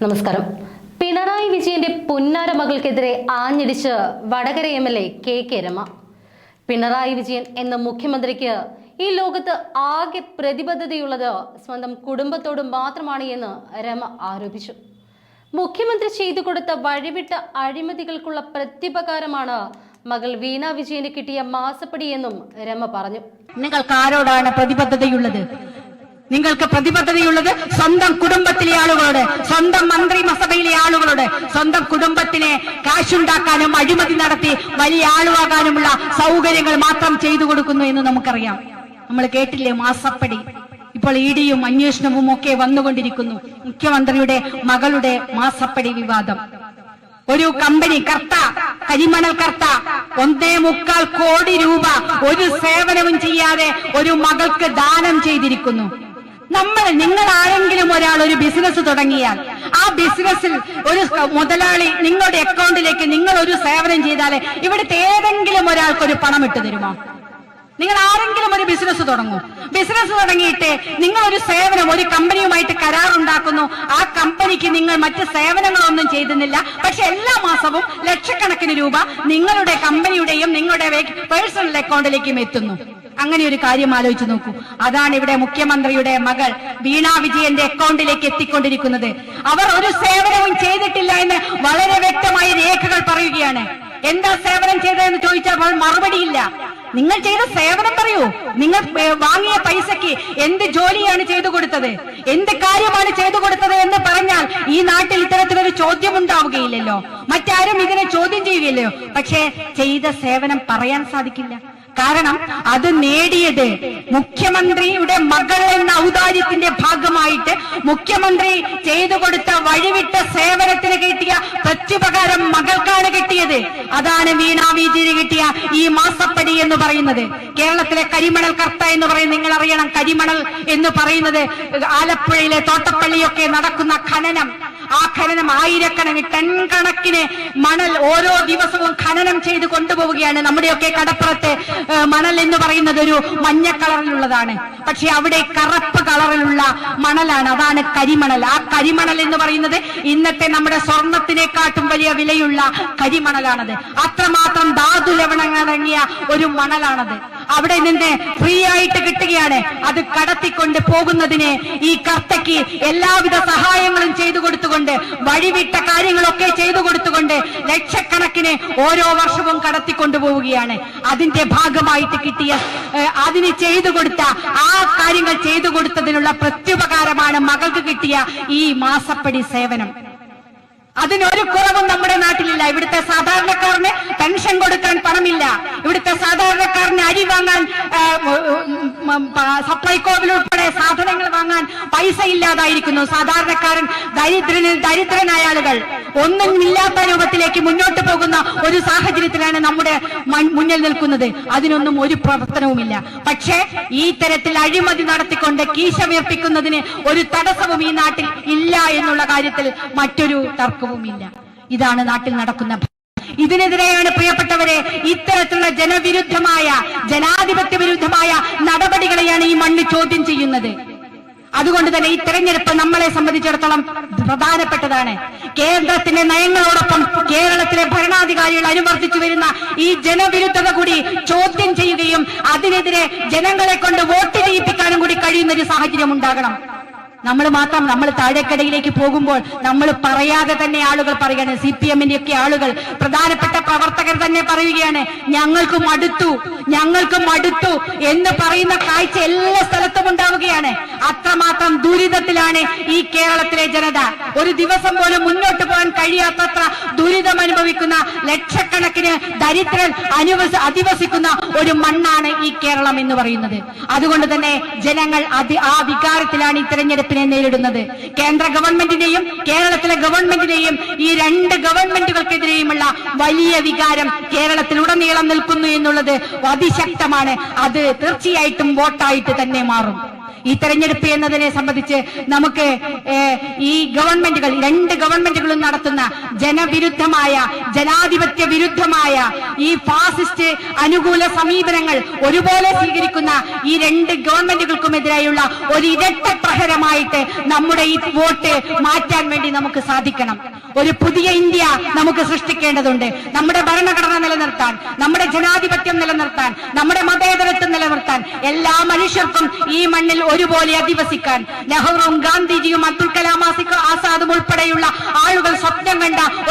നമസ്കാരം. പിണറായി വിജയന്റെ പുന്നാര മകൾക്കെതിരെ ആഞ്ഞടിച്ച് Vadakara M L A K K Rama. Pinarayi Vijayan എന്ന മുഖ്യമന്ത്രിക്ക് ഈ ലോകത്ത് ആകെ പ്രതിബദ്ധതയുള്ളത് സ്വന്തം കുടുംബത്തോട് മാത്രമാണ് എന്ന് രമ ആരോപിച്ചു. മുഖ്യമന്ത്രി ചെയ്തു കൊടുത്ത വഴിവിട്ട അഴിമതികൾക്കുള്ള പ്രത്യുപകാരമാണ് മകൾ വീണ വിജയന് കിട്ടിയ മാസപ്പടി എന്നും രമ പറഞ്ഞു. നിങ്ങൾക്ക് ആരോടാണ് പ്രതിബദ്ധതയുള്ളത്? നിങ്ങൾക്ക് പ്രതിബദ്ധതയുള്ളത് സ്വന്തം കുടുംബത്തിലെ ആളുകളോട് സ്വന്തം മന്ത്രിമസഭയിലെ ആളുകളോട് സ്വന്തം കുടുംബത്തിനെ കാശുണ്ടാക്കാനും അഴിമതി നടത്തി വലിയ ആളുവാകാനുമുള്ള സൗകര്യങ്ങൾ മാത്രം ചെയ്തു കൊടുക്കുന്നു എന്ന് നമുക്കറിയാം. നമ്മൾ കേട്ടില്ലേ മാസപ്പടി? ഇപ്പോൾ ഇ ഡിയും അന്വേഷണവും ഒക്കെ വന്നുകൊണ്ടിരിക്കുന്നു. മുഖ്യമന്ത്രിയുടെ മകളുടെ മാസപ്പടി വിവാദം. ഒരു കമ്പനി കർത്ത കരിമണൽ കർത്ത ഒന്നേ മുക്കാൽ കോടി രൂപ ഒരു സേവനവും ചെയ്യാതെ ഒരു മകൾക്ക് ദാനം ചെയ്തിരിക്കുന്നു. നമ്മൾ നിങ്ങൾ ആരെങ്കിലും ഒരാൾ ഒരു ബിസിനസ് തുടങ്ങിയാൽ ആ ബിസിനസ്സിൽ ഒരു മുതലാളി നിങ്ങളുടെ അക്കൗണ്ടിലേക്ക് നിങ്ങൾ ഒരു സേവനം ചെയ്താലേ ഇവിടുത്തെ ഏതെങ്കിലും ഒരാൾക്ക് ഒരു പണം ഇട്ട് തരുമോ? നിങ്ങൾ ആരെങ്കിലും ഒരു ബിസിനസ് തുടങ്ങും. ബിസിനസ് തുടങ്ങിയിട്ട് നിങ്ങൾ ഒരു സേവനം ഒരു കമ്പനിയുമായിട്ട് കരാർ ഉണ്ടാക്കുന്നു. ആ കമ്പനിക്ക് നിങ്ങൾ മറ്റ് സേവനങ്ങളൊന്നും ചെയ്തുന്നില്ല. പക്ഷെ എല്ലാ മാസവും ലക്ഷക്കണക്കിന് രൂപ നിങ്ങളുടെ കമ്പനിയുടെയും നിങ്ങളുടെ പേഴ്സണൽ അക്കൗണ്ടിലേക്കും എത്തുന്നു. അങ്ങനെ ഒരു കാര്യം ആലോചിച്ചു നോക്കൂ. അതാണ് ഇവിടെ മുഖ്യമന്ത്രിയുടെ മകൾ വീണ വിജയന്റെ അക്കൗണ്ടിലേക്ക് എത്തിക്കൊണ്ടിരിക്കുന്നത്. അവർ ഒരു സേവനവും ചെയ്തിട്ടില്ല എന്ന് വളരെ വ്യക്തമായ രേഖകൾ പറയുകയാണ്. എന്താ സേവനം ചെയ്തതെന്ന് ചോദിച്ചപ്പോൾ മറുപടിയില്ല. നിങ്ങൾ ചെയ്ത സേവനം പറയൂ. നിങ്ങൾ വാങ്ങിയ പൈസക്ക് എന്ത് ജോലിയാണ് ചെയ്തു കൊടുത്തത്? എന്ത് കാര്യമാണ് ചെയ്തു കൊടുത്തത് എന്ന് പറഞ്ഞാൽ ഈ നാട്ടിൽ ഇത്തരത്തിലൊരു ചോദ്യം ഉണ്ടാവുകയില്ലല്ലോ. മറ്റാരും ഇതിനെ ചോദ്യം ചെയ്യുകയില്ലയോ പക്ഷേ ചെയ്ത സേവനം പറയാൻ സാധിക്കില്ല. കാരണം അത് നേടിയത് മുഖ്യമന്ത്രിയുടെ മകൾ എന്ന ഔദാര്യത്തിന്റെ ഭാഗമായിട്ട് മുഖ്യമന്ത്രി ചെയ്തു കൊടുത്ത വഴിവിട്ട സേവനത്തിന് കിട്ടിയ പ്രത്യുപകാരം മകൾക്കാണ് കിട്ടിയത്. അതാണ് വീണ വീതിന് കിട്ടിയ ഈ മാസപ്പടി എന്ന് പറയുന്നത്. കേരളത്തിലെ കരിമണൽ കർത്ത എന്ന് പറയുന്നത് നിങ്ങൾ അറിയണം കരിമണൽ എന്ന് പറയുന്നത് ആലപ്പുഴയിലെ തോട്ടപ്പള്ളിയൊക്കെ നടക്കുന്ന ഖനനം. ആ ഖനനം ആയിരക്കണക്കിന് ടൺ കണക്കിന് മണൽ ഓരോ ദിവസവും ഖനനം ചെയ്ത് കൊണ്ടുപോവുകയാണ് നമ്മുടെയൊക്കെ കടപ്പുറത്തെ. മണൽ എന്ന് പറയുന്നത് ഒരു മഞ്ഞ കളറിലുള്ളതാണ്. പക്ഷെ അവിടെ കറുപ്പ് കളറിലുള്ള മണലാണ്. അതാണ് കരിമണൽ. ആ കരിമണൽ എന്ന് പറയുന്നത് ഇന്നത്തെ നമ്മുടെ സ്വർണത്തിനെക്കാട്ടും വലിയ വിലയുള്ള കരിമണലാണത്. അത്രമാത്രം ധാതു ലവണങ്ങളടങ്ങിയ ഒരു മണലാണത്. അവിടെ നിന്ന് ഫ്രീ ആയിട്ട് കിട്ടുകയാണ്. അത് കടത്തിക്കൊണ്ട് പോകുന്നതിന് ഈ കർത്തയ്ക്ക് എല്ലാവിധ സഹായങ്ങളും ചെയ്തു കൊടുത്തുകൊണ്ട് വഴിവിട്ട കാര്യങ്ങളൊക്കെ ചെയ്തു കൊടുത്തുകൊണ്ട് ലക്ഷക്കണക്കിന് ഓരോ വർഷവും കടത്തിക്കൊണ്ടു പോവുകയാണ്. അതിന്റെ ഭാഗമായിട്ട് കിട്ടിയ അതിന് ചെയ്തു കൊടുത്ത ആ കാര്യങ്ങൾ ചെയ്തു കൊടുത്തതിനുള്ള പ്രത്യുപകാരമാണ് മകൾക്ക് കിട്ടിയ ഈ മാസപ്പടി സേവനം. അതിനൊരു കുറവും നമ്മുടെ നാട്ടിലില്ല. ഇവിടുത്തെ സാധാരണക്കാരന് പെൻഷൻ കൊടുക്കാൻ പണമില്ല. ഇവിടുത്തെ സാധാരണക്കാരന് അരി വാങ്ങാൻ സപ്ലൈകോവിൽ ഉൾപ്പെടെ സാധനങ്ങൾ വാങ്ങാൻ പൈസ ഇല്ലാതായിരിക്കുന്നു. സാധാരണക്കാരൻ ദരിദ്രന് ദരിദ്രനായ ആളുകൾ. ഒന്നും ഇല്ലാത്ത രൂപത്തിലേക്ക് മുന്നോട്ട് പോകുന്ന ഒരു സാഹചര്യത്തിലാണ് നമ്മുടെ മുന്നിൽ നിൽക്കുന്നത്. അതിനൊന്നും ഒരു പ്രവർത്തനവുമില്ല. പക്ഷേ ഈ തരത്തിൽ അഴിമതി നടത്തിക്കൊണ്ട് കീശ വീർപ്പിക്കുന്നതിന് ഒരു തടസ്സവും ഈ നാട്ടിൽ ഇല്ല എന്നുള്ള കാര്യത്തിൽ മറ്റൊരു തർക്കവുമില്ല. ഇതാണ് നാട്ടിൽ നടക്കുന്ന ഇതിനെതിരെയാണ് പ്രിയപ്പെട്ടവരെ ഇത്തരത്തിലുള്ള ജനവിരുദ്ധമായ ജനാധിപത്യ വിരുദ്ധമായ നടപടികളെയാണ് ഈ മണ്ണ് ചോദ്യം ചെയ്യുന്നത്. അതുകൊണ്ട് തന്നെ ഈ തെരഞ്ഞെടുപ്പ് നമ്മളെ സംബന്ധിച്ചിടത്തോളം പ്രധാനപ്പെട്ടതാണ്. കേന്ദ്രത്തിന്റെ നയങ്ങളോടൊപ്പം കേരളത്തിലെ ഭരണാധികാരികൾ അനുവർത്തിച്ചു വരുന്ന ഈ ജനവിരുദ്ധത കൂടി ചോദ്യം ചെയ്യുകയും അതിനെതിരെ ജനങ്ങളെ കൊണ്ട് വോട്ട് ചെയ്യിപ്പിക്കാനും കൂടി കഴിയുന്ന ഒരു സാഹചര്യം ഉണ്ടാകണം. നമ്മൾ മാത്രം നമ്മൾ താഴെക്കടയിലേക്ക് പോകുമ്പോൾ നമ്മൾ പറയാതെ തന്നെ ആളുകൾ പറയാണ് സി പി എമ്മിന്റെ ഒക്കെ ആളുകൾ പ്രധാനപ്പെട്ട പ്രവർത്തകർ തന്നെ പറയുകയാണ് ഞങ്ങൾക്ക് മടുത്തു ഞങ്ങൾക്ക് മടുത്തു എന്ന് പറയുന്ന കാഴ്ച എല്ലാ സ്ഥലത്തും ഉണ്ടാവുകയാണ്. അത്രമാത്രം ദുരിതത്തിലാണ് ഈ കേരളത്തിലെ ജനത. ഒരു ദിവസം പോലും മുന്നോട്ട് പോകാൻ കഴിയാത്തത്ര ദുരിതം അനുഭവിക്കുന്ന ലക്ഷക്കണക്കിന് ദരിദ്രൻ അനുവസ അധിവസിക്കുന്ന ഒരു മണ്ണാണ് ഈ കേരളം എന്ന് പറയുന്നത്. അതുകൊണ്ട് തന്നെ ജനങ്ങൾ ആ വികാരത്തിലാണ് ഈ തെരഞ്ഞെടുപ്പിനെ നേരിടുന്നത്. കേന്ദ്ര ഗവൺമെന്റിനെയും കേരളത്തിലെ ഗവൺമെന്റിനെയും ഈ രണ്ട് ഗവൺമെന്റുകൾക്കെതിരെയുമുള്ള വലിയ വികാരം കേരളത്തിൽ ഉടനീളം നിൽക്കുന്നു എന്നുള്ളത് അതിശക്തമാണ്. അത് തീർച്ചയായിട്ടും വോട്ടായിട്ട് തന്നെ മാറും. ഈ തെരഞ്ഞെടുപ്പ് എന്നതിനെ സംബന്ധിച്ച് നമുക്ക് ഈ ഗവൺമെന്റുകൾ രണ്ട് ഗവൺമെന്റുകളും നടത്തുന്ന ജനവിരുദ്ധമായ ജനാധിപത്യ വിരുദ്ധമായ ഈ ഫാസിസ്റ്റ് അനുകൂല സമീപനങ്ങൾ ഒരുപോലെ സ്വീകരിക്കുന്ന ഈ രണ്ട് ഗവൺമെന്റുകൾക്കും ഗവൺമെന്റുകൾക്കുമെതിരായുള്ള ഒരു ഇരട്ട പ്രഹരമായിട്ട് നമ്മുടെ ഈ വോട്ട് മാറ്റാൻ വേണ്ടി നമുക്ക് സാധിക്കണം. ഒരു പുതിയ ഇന്ത്യ നമുക്ക് സൃഷ്ടിക്കേണ്ടതുണ്ട്. നമ്മുടെ ഭരണഘടന നിലനിർത്താൻ നമ്മുടെ ജനാധിപത്യം നിലനിർത്താൻ നമ്മുടെ മതേതരത്വം നിലനിർത്താൻ എല്ലാ മനുഷ്യർക്കും ഈ മണ്ണിൽ ഒരുപോലെ അധിവസിക്കാൻ നെഹ്റുവും ഗാന്ധിജിയും അബ്ദുൽ കലാം ആസാദും ഉൾപ്പെടെയുള്ള ആളുകൾ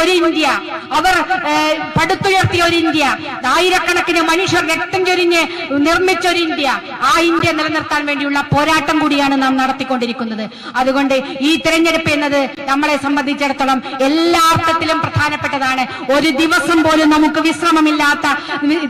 ഒരു ഇന്ത്യ. അവർ പടുത്തുയർത്തിയ ഒരു ഇന്ത്യ. ആയിരക്കണക്കിന് മനുഷ്യർ രക്തം ചൊരിഞ്ഞ് നിർമ്മിച്ച ഒരു ഇന്ത്യ. ആ ഇന്ത്യ നിലനിർത്താൻ വേണ്ടിയുള്ള പോരാട്ടം കൂടിയാണ് നാം നടത്തിക്കൊണ്ടിരിക്കുന്നത്. അതുകൊണ്ട് ഈ തെരഞ്ഞെടുപ്പ് എന്നത് നമ്മളെ സംബന്ധിച്ചിടത്തോളം എല്ലാ അർത്ഥത്തിലും പ്രധാനപ്പെട്ടതാണ്. ഒരു ദിവസം പോലും നമുക്ക് വിശ്രമമില്ലാത്ത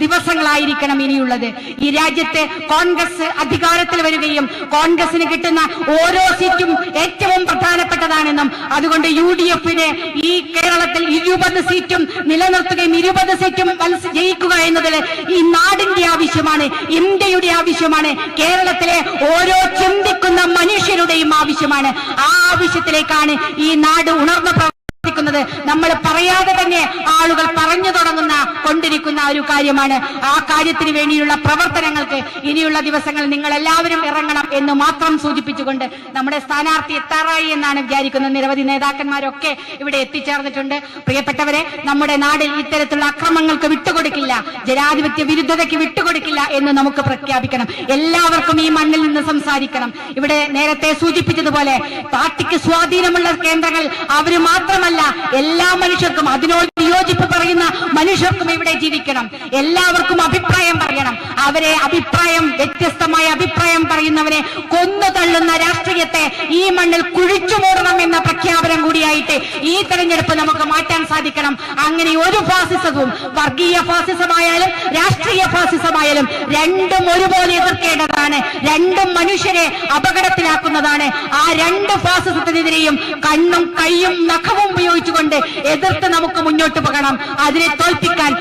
ദിവസങ്ങളായിരിക്കണം ഇനിയുള്ളത്. ഈ രാജ്യത്തെ കോൺഗ്രസ് അധികാരത്തിൽ വരികയും കോൺഗ്രസിന് കിട്ടുന്ന ഓരോ സീറ്റും ഏറ്റവും പ്രധാനപ്പെട്ടതാണെന്നും അതുകൊണ്ട് യു ഡി എഫിന് ഈ കേരളത്തിൽ ഇരുപത് സീറ്റും നിലനിർത്തുകയും ഇരുപത് സീറ്റും ജയിക്കുക എന്നതിൽ ഈ നാടിന്റെ ആവശ്യമാണ് ഇന്ത്യയുടെ ആവശ്യമാണ് കേരളത്തിലെ ഓരോ ചിന്തിക്കുന്ന മനുഷ്യരുടെയും ആവശ്യമാണ്. ആ ആവശ്യത്തിലേക്കാണ് ഈ നാട് ഉണർന്ന് പ്രവർത്തിക്കുന്നത് നമ്മൾ പറയാതെ തന്നെ ആളുകൾ പറഞ്ഞു തുടങ്ങുന്ന കൊണ്ടിരിക്കുന്ന ഒരു കാര്യമാണ്. ആ കാര്യത്തിന് വേണ്ടിയുള്ള പ്രവർത്തനങ്ങൾക്ക് ഇനിയുള്ള ദിവസങ്ങൾ നിങ്ങൾ എല്ലാവരും ഇറങ്ങണം എന്ന് മാത്രം സൂചിപ്പിച്ചുകൊണ്ട് നമ്മുടെ സ്ഥാനാർത്ഥി എത്താറായി എന്നാണ് വിചാരിക്കുന്നത്. നിരവധി നേതാക്കന്മാരൊക്കെ ഇവിടെ എത്തിച്ചേർന്നിട്ടുണ്ട്. പ്രിയപ്പെട്ടവരെ നമ്മുടെ നാടിൽ ഇത്തരത്തിലുള്ള അക്രമങ്ങൾക്ക് വിട്ടുകൊടുക്കില്ല. ജനാധിപത്യ വിരുദ്ധതയ്ക്ക് വിട്ടുകൊടുക്കില്ല എന്ന് നമുക്ക് പ്രഖ്യാപിക്കണം. എല്ലാവർക്കും ഈ മണ്ണിൽ നിന്ന് സംസാരിക്കണം. ഇവിടെ നേരത്തെ സൂചിപ്പിച്ചതുപോലെ പാർട്ടിക്ക് സ്വാധീനമുള്ള കേന്ദ്രങ്ങൾ അവർ മാത്രമല്ല എല്ലാ മനുഷ്യർക്കും അതിനോട് വിയോജിപ്പ് പറയുന്ന മനുഷ്യർക്കും ഇവിടെ ജീവിക്കണം. എല്ലാവർക്കും അഭിപ്രായം പറയണം. അവരെ അഭിപ്രായം വ്യത്യസ്തമായ അഭിപ്രായം പറയുന്നവരെ കൊന്നു തള്ളുന്ന രാഷ്ട്രീയത്തെ ഈ മണ്ണിൽ കുഴിച്ചു മൂടണം എന്ന പ്രഖ്യാപനം കൂടിയായിട്ട് ഈ തെരഞ്ഞെടുപ്പ് നമുക്ക് മാറ്റാൻ സാധിക്കണം. അങ്ങനെ ഒരു ഫാസിസവും വർഗീയ ഫാസിസമായാലും രാഷ്ട്രീയ ഫാസിസമായാലും രണ്ടും ഒരുപോലെ എതിർക്കേണ്ടതാണ്. രണ്ടും മനുഷ്യരെ അപകടത്തിലാക്കുന്നതാണ്. ആ രണ്ട് ഫാസിസത്തിനെതിരെയും കണ്ണും കയ്യും നഖവും ഉപയോഗിച്ചുകൊണ്ട് എതിർത്ത് നമുക്ക് മുന്നോട്ട് പോകണം അതിനെ തോൽപ്പിക്കാൻ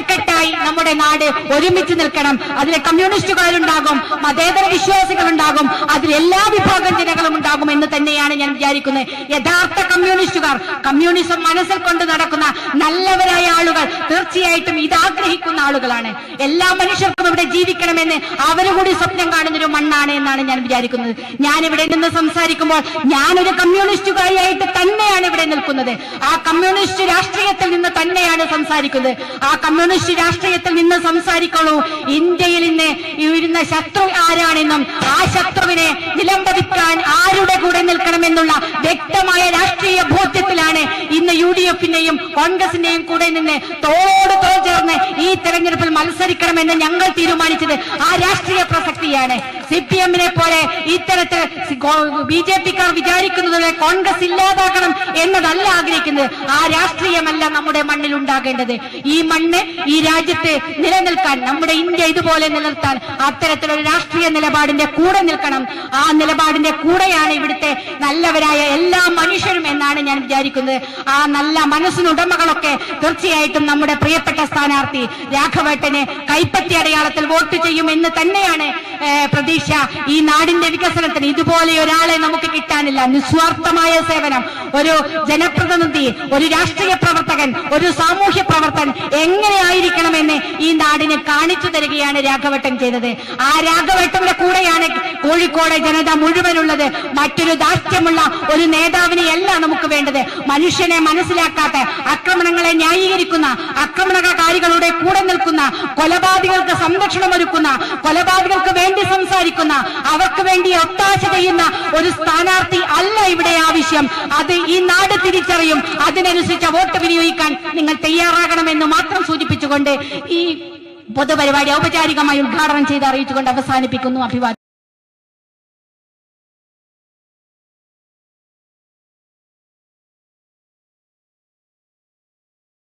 ഒറ്റക്കെട്ടായി നമ്മുടെ നാട് ഒരുമിച്ച് നിൽക്കണം. അതിൽ കമ്മ്യൂണിസ്റ്റുകാരുണ്ടാകും മതേതര വിശ്വാസികളുണ്ടാകും അതിൽ എല്ലാ വിഭാഗം ജനങ്ങളും ഉണ്ടാകും എന്ന് തന്നെയാണ് ഞാൻ വിചാരിക്കുന്നത്. യഥാർത്ഥ കമ്മ്യൂണിസ്റ്റുകാർ കമ്മ്യൂണിസം മനസ്സിൽ കൊണ്ട് നടക്കുന്ന നല്ലവരായ ആളുകൾ തീർച്ചയായിട്ടും ഇത് ആഗ്രഹിക്കുന്ന ആളുകളാണ്. എല്ലാ മനുഷ്യർക്കും ഇവിടെ ജീവിക്കണമെന്ന് അവരുകൂടി സ്വപ്നം കാണുന്ന ഒരു മണ്ണാണ് എന്നാണ് ഞാൻ വിചാരിക്കുന്നത്. ഞാൻ ഇവിടെ നിന്ന് സംസാരിക്കുമ്പോൾ ഞാനൊരു കമ്മ്യൂണിസ്റ്റുകാരിയായിട്ട് തന്നെയാണ് ഇവിടെ നിൽക്കുന്നത്. ആ കമ്മ്യൂണിസ്റ്റ് രാഷ്ട്രീയത്തിൽ നിന്ന് തന്നെയാണ് സംസാരിക്കുന്നത്. ആ കമ്മ്യൂണിസ്റ്റ് രാഷ്ട്രീയത്തിൽ നിന്ന് സംസാരിക്കുള്ളൂ ഇന്ത്യയിൽ ഇന്ന് ഇരുന്ന ശത്രു ആരാണെന്നും ആ ശത്രുവിനെ നിലംപതിക്കാൻ ആരുടെ കൂടെ നിൽക്കണമെന്നുള്ള വ്യക്തമായ രാഷ്ട്രീയ ബോധ്യത്തിലാണ് ഇന്ന് യു ഡി എഫിന്റെയും കോൺഗ്രസിന്റെയും കൂടെ നിന്ന് തോട് തോൾ ചേർന്ന് ഈ തെരഞ്ഞെടുപ്പിൽ മത്സരിക്കണമെന്ന് ഞങ്ങൾ തീരുമാനിച്ചത് ആ രാഷ്ട്രീയ പ്രസക്തിയാണ്. സി പി എമ്മിനെ പോലെ ഇത്തരത്തിൽ ബി ജെ പിക്കാർ വിചാരിക്കുന്നത് കോൺഗ്രസ് ഇല്ലാതാക്കണം എന്നതല്ല ആഗ്രഹിക്കുന്നത്. ആ രാഷ്ട്രീയമല്ല നമ്മുടെ മണ്ണിൽ ഉണ്ടാകേണ്ടത്. ഈ മണ്ണ് ഈ രാജ്യത്തെ നിലനിൽക്കാൻ നമ്മുടെ ഇന്ത്യ ഇതുപോലെ നിലനിർത്താൻ അത്തരത്തിലൊരു രാഷ്ട്രീയ നിലപാടിന്റെ കൂടെ നിൽക്കണം. ആ നിലപാടിന്റെ കൂടെയാണ് ഇവിടുത്തെ നല്ലവരായ എല്ലാ മനുഷ്യരും എന്നാണ് ഞാൻ വിചാരിക്കുന്നത്. ആ നല്ല മനസ്സിനുടമകളൊക്കെ തീർച്ചയായിട്ടും നമ്മുടെ പ്രിയപ്പെട്ട സ്ഥാനാർത്ഥി രാഘവേട്ടനെ കൈപ്പറ്റി അടയാളത്തിൽ വോട്ട് ചെയ്യുമെന്ന് തന്നെയാണ് ഏഹ്, പ്രതീക്ഷ ഈ നാടിന്റെ വികസനത്തിന് ഇതുപോലെ ഒരാളെ നമുക്ക് കിട്ടാനില്ല. നിസ്വാർത്ഥമായ സേവനം. ഒരു ജനപ്രതിനിധി ഒരു രാഷ്ട്രീയ പ്രവർത്തകൻ ഒരു സാമൂഹ്യ പ്രവർത്തകൻ എങ്ങനെയായിരിക്കണമെന്ന് ഈ നാടിനെ കാണിച്ചു തരികയാണ് രാഘവട്ടം ചെയ്തത്. ആ രാഘവട്ടന്റെ കൂടെയാണ് കോഴിക്കോട് ജനത മുഴുവനുള്ളത്. മറ്റൊരു ദാർഢ്യമുള്ള ഒരു നേതാവിനെയല്ല നമുക്ക് വേണ്ടത്. മനുഷ്യനെ മനസ്സിലാക്കാത്ത ആക്രമണങ്ങളെ ന്യായീകരിക്കുന്ന ആക്രമണകാരികളുടെ കൂടെ നിൽക്കുന്ന കൊലപാതകൾക്ക് സംരക്ഷണം ഒരുക്കുന്ന കൊലപാതകർക്ക് വേണ്ടി സംസാരിക്കുന്ന അവർക്ക് വേണ്ടി ഒത്താശ ചെയ്യുന്ന ഒരു സ്ഥാനാർത്ഥി അല്ല ഇവിടെ ആവശ്യം അത് ഈ നാട് തിരിച്ചറിയും. അതിനനുസരിച്ച് വോട്ട് വിനിയോഗിക്കാൻ നിങ്ങൾ തയ്യാറാകണമെന്ന് മാത്രം സൂചിപ്പിച്ചുകൊണ്ട് ഈ പൊതുപരിപാടി ഔപചാരികമായി ഉദ്ഘാടനം ചെയ്ത് അറിയിച്ചുകൊണ്ട് അവസാനിപ്പിക്കുന്നു. അഭിവാദ്യം.